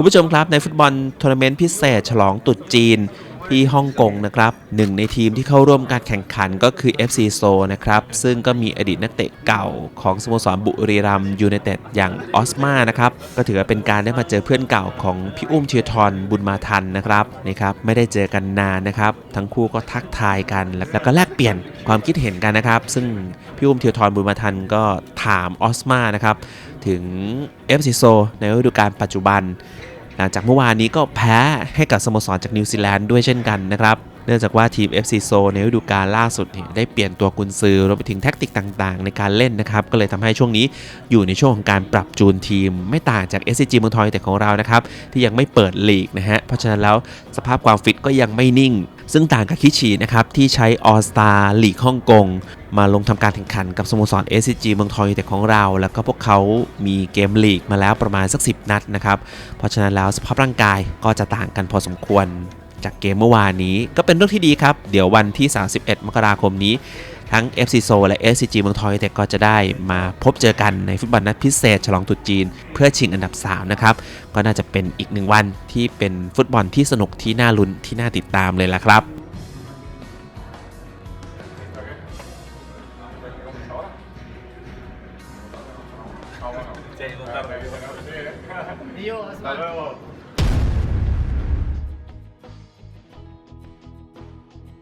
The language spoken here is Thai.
คุณผู้ชมครับในฟุตบอลทัวร์นาเมนต์พิเศษ ฉลองตรุษจีนที่ฮ่องกงนะครับหนึ่งในทีมที่เข้าร่วมการแข่งขันก็คือ FC โซนะครับ ซึ่งก็มีอดีตนักเตะเก่าของสโมสรบุรีรัมยูไนเต็ดอย่างออสมานะครับ ก็ถือว่าเป็นการได้มาเจอเพื่อนเก่าของพี่อุ้มเทียทรบุญมาทันนะครับนี่ครับ ไม่ได้เจอกันนานนะครับ ทั้งคู่ก็ทักทายกันแล้วก็แลกเปลี่ยนความคิดเห็นกันนะครับ ซึ่งพี่อุ้มเทียทรบุญมาทันก็ถามออสมานะครับถึง FC โซในฤดูกาลปัจจุบัน หลังจากเมื่อวานนี้ก็แพ้ให้กับสโมสรจากนิวซีแลนด์ด้วยเช่นกันนะครับเนื่องจากว่าทีม FC s o ในฤดูกาลล่าสุดเนี่ยได้เปลี่ยนตัวกุนซือรวมไปถึงแท็กติกต่างๆ ในการเล่นนะครับ ก็เลยทำให้ช่วงนี้อยู่ในช่วงของการปรับจูนทีม ไม่ต่างจาก SCG เมืองทองแต่ของเรานะครับ ที่ยังไม่เปิดลีกนะฮะ เพราะฉะนั้นแล้วสภาพความฟิตก็ยังไม่นิ่งซึ่งต่างกับคิชินะครับที่ใช้ออสตาลีกฮ่องกง มาลงทำการแข่งขันกับสโมสร SCG เมืองทองยูเต็ดของเรา แล้วก็พวกเขามีเกมลีกมาแล้วประมาณสัก 10 นัดนะครับ เพราะฉะนั้นแล้วสภาพร่างกายก็จะต่างกันพอสมควรจากเกมเมื่อวานนี้ ก็เป็นเรื่องที่ดีครับ เดี๋ยววันที่ 31 มกราคมนี้ ทั้ง FC s o และ SCG เมืองทองยูเต็ดก็จะได้มาพบเจอกันในฟุตบอลนัดพิเศษ ฉลองตรุษจีน เพื่อชิงอันดับ 3 นะครับ ก็น่าจะเป็นอีกหนึ่งวันที่เป็นฟุตบอลที่สนุกที่น่าลุ้นที่น่าติดตามเลยละครับ Ah, Vámonos. Sí, no ah, tarde. Hasta luego.